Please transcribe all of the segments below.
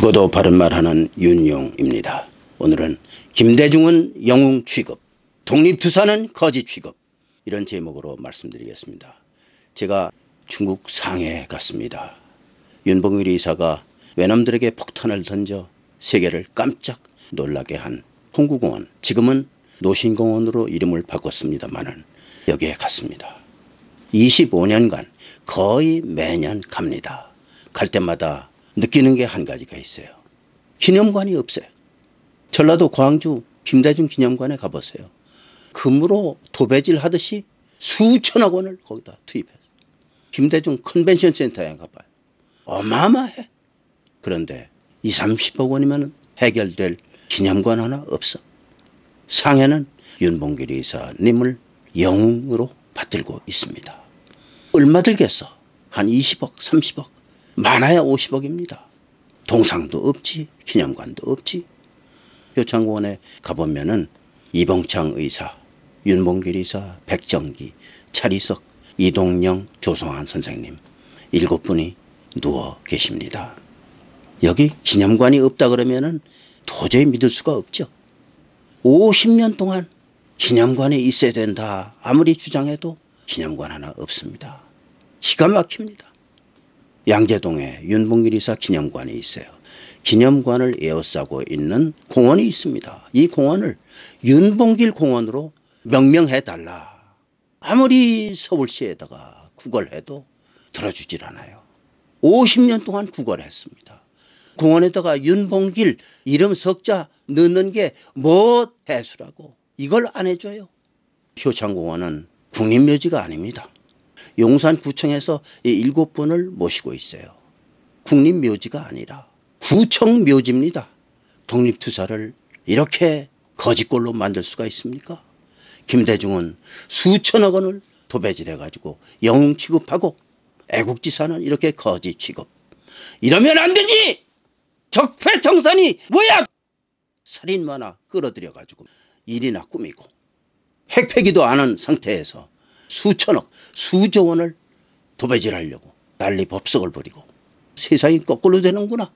죽어도 바른 말하는 윤용입니다. 오늘은 김대중은 영웅 취급, 독립투사는 거짓 취급 이런 제목으로 말씀드리겠습니다. 제가 중국 상해에 갔습니다. 윤봉일 이사가 외남들에게 폭탄을 던져 세계를 깜짝 놀라게 한 홍구공원 지금은 노신공원으로 이름을 바꿨습니다마는 여기에 갔습니다. 25년간 거의 매년 갑니다. 갈 때마다 느끼는 게 한 가지가 있어요. 기념관이 없어요. 전라도 광주 김대중 기념관에 가보세요. 금으로 도배질 하듯이 수천억 원을 거기다 투입해서 김대중 컨벤션 센터에 가봐요. 어마어마해. 그런데 2, 30억 원이면 해결될 기념관 하나 없어. 상해는 윤봉길 이사님을 영웅으로 받들고 있습니다. 얼마 들겠어? 한 20억, 30억. 많아야 50억입니다. 동상도 없지, 기념관도 없지. 효창공원에 가보면은 이봉창 의사, 윤봉길 의사, 백정기, 차리석, 이동영, 조성환 선생님 일곱 분이 누워 계십니다. 여기 기념관이 없다 그러면은 도저히 믿을 수가 없죠. 50년 동안 기념관이 있어야 된다. 아무리 주장해도 기념관 하나 없습니다. 기가 막힙니다. 양재동에 윤봉길 이사 기념관이 있어요. 기념관을 에워싸고 있는 공원이 있습니다. 이 공원을 윤봉길 공원으로 명명해 달라. 아무리 서울시에다가 구걸해도 들어주질 않아요. 50년 동안 구걸했습니다. 공원에다가 윤봉길 이름 석자 넣는 게 뭐 해수라고 이걸 안 해줘요. 효창공원은 국립묘지가 아닙니다. 용산구청에서 이 일곱 분을 모시고 있어요. 국립묘지가 아니라 구청묘지입니다. 독립투사를 이렇게 거짓골로 만들 수가 있습니까? 김대중은 수천억 원을 도배질해가지고 영웅 취급하고 애국지사는 이렇게 거짓 취급. 이러면 안 되지! 적폐청산이 뭐야! 살인마나 끌어들여가지고 일이나 꾸미고 핵폐기도 않은 상태에서 수천억, 수조 원을 도배질하려고 난리 법석을 부리고 세상이 거꾸로 되는구나.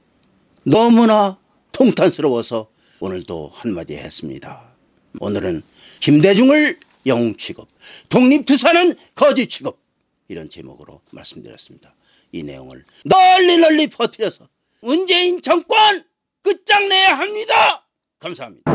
너무나 통탄스러워서 오늘도 한마디 했습니다. 오늘은 김대중을 영웅 취급, 독립투사는 거짓 취급 이런 제목으로 말씀드렸습니다. 이 내용을 널리 널리 퍼뜨려서 문재인 정권 끝장내야 합니다. 감사합니다.